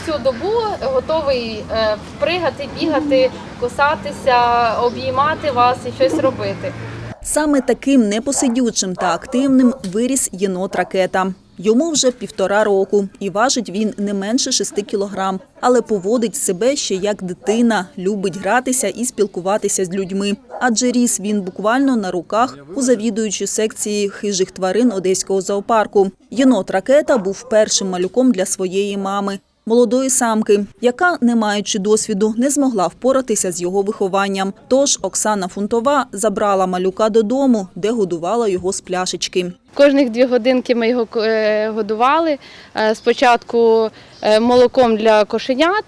всю добу готовий е, впригати, бігати, кусатися, обіймати вас і щось робити. Саме таким непосидючим та активним виріс єнот ракета. Йому вже півтора року, і важить він не менше шести кілограм, але поводить себе ще як дитина, любить гратися і спілкуватися з людьми. Адже ріс він буквально на руках у завідуючій секції хижих тварин одеського зоопарку. Єнот ракета був першим малюком для своєї мами. Молодої самки, яка, не маючи досвіду, не змогла впоратися з його вихованням. Тож Оксана Фунтова забрала малюка додому, де годувала його з пляшечки. Кожних дві годинки ми його е, годували. Е, Спочатку е, молоком для кошенят,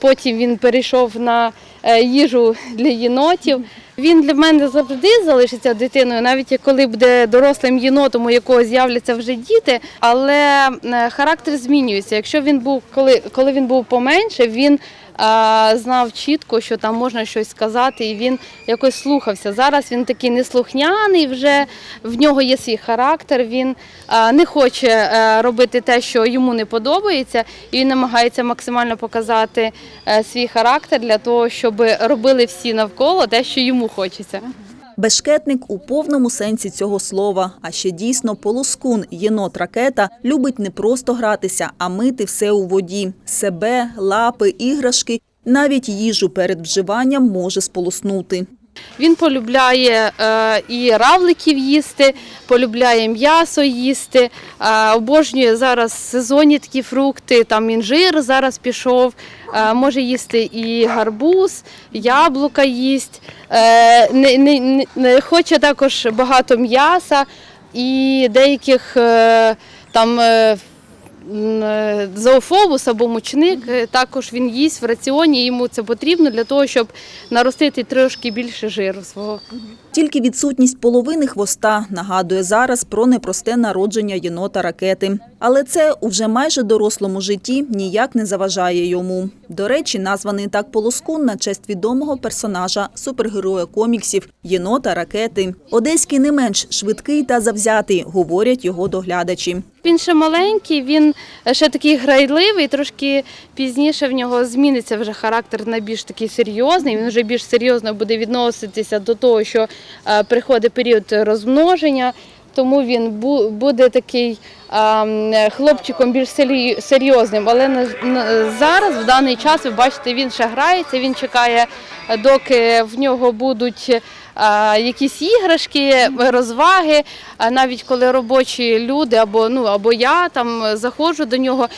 потім він перейшов на їжу для єнотів. Він для мене завжди залишиться дитиною, навіть коли буде дорослим єнотом, у якого з'являться вже діти. Але е, характер змінюється. Якщо він був, коли, коли він був поменше, він знав чітко, що там можна щось сказати, і він якось слухався. Зараз він такий неслухняний, вже в нього є свій характер. Він не хоче е, робити те, що йому не подобається, і він намагається максимально показати е, свій характер для того, щоб робили всі навколо те, що йому хочеться. Бешкетник у повному сенсі цього слова. А ще дійсно полоскун єнот ракета любить не просто гратися, а мити все у воді: себе, лапи, іграшки. Навіть їжу перед вживанням може сполоснути. Він полюбляє е, і равликів їсти, полюбляє м'ясо їсти, е, обожнює зараз сезонні такі фрукти, там інжир зараз пішов, е, може їсти і гарбуз, яблука їсть, не, не, не- хоче також багато м'яса і деяких там. Е, Зоофобус або мучник е, також він їсть в раціоні. Йому це потрібно для того, щоб наростити трошки більше жиру свого. Тільки відсутність половини хвоста нагадує зараз про непросте народження єнота ракети. Але це у вже майже дорослому житті ніяк не заважає йому. До речі, названий так полоскун на честь відомого персонажа супергероя коміксів єнота ракети. Одеський не менш швидкий та завзятий, говорять його доглядачі. Він ще маленький, він ще такий грайливий, трошки пізніше в нього зміниться вже характер на більш такий серйозний. Він вже більш серйозно буде відноситися до того, що е, приходить період розмноження. Тому він буде такий хлопчиком більш серйозним. Але зараз, в даний час, ви бачите, він ще грається, він чекає, доки в нього будуть якісь іграшки, розваги. Навіть коли робочі люди або ну або я там заходжу до нього,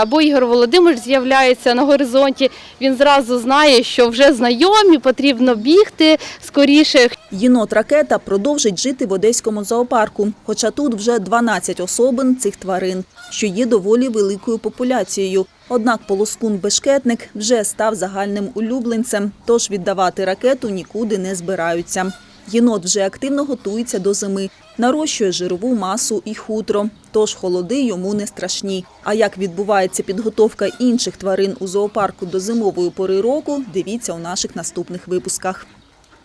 або Ігор Володимирович з'являється на горизонті. Він зразу знає, що вже знайомі, потрібно бігти скоріше. Єнот ракета продовжить жити в одеському зоопарку, хоча тут вже 12 особин цих тварин, що є доволі великою популяцією. Однак полоскун-бешкетник вже став загальним улюбленцем, тож віддавати ракету нікуди не збираються. Єнот вже активно готується до зими, нарощує жирову масу і хутро, тож холоди йому не страшні. А як відбувається підготовка інших тварин у зоопарку до зимової пори року, дивіться у наших наступних випусках.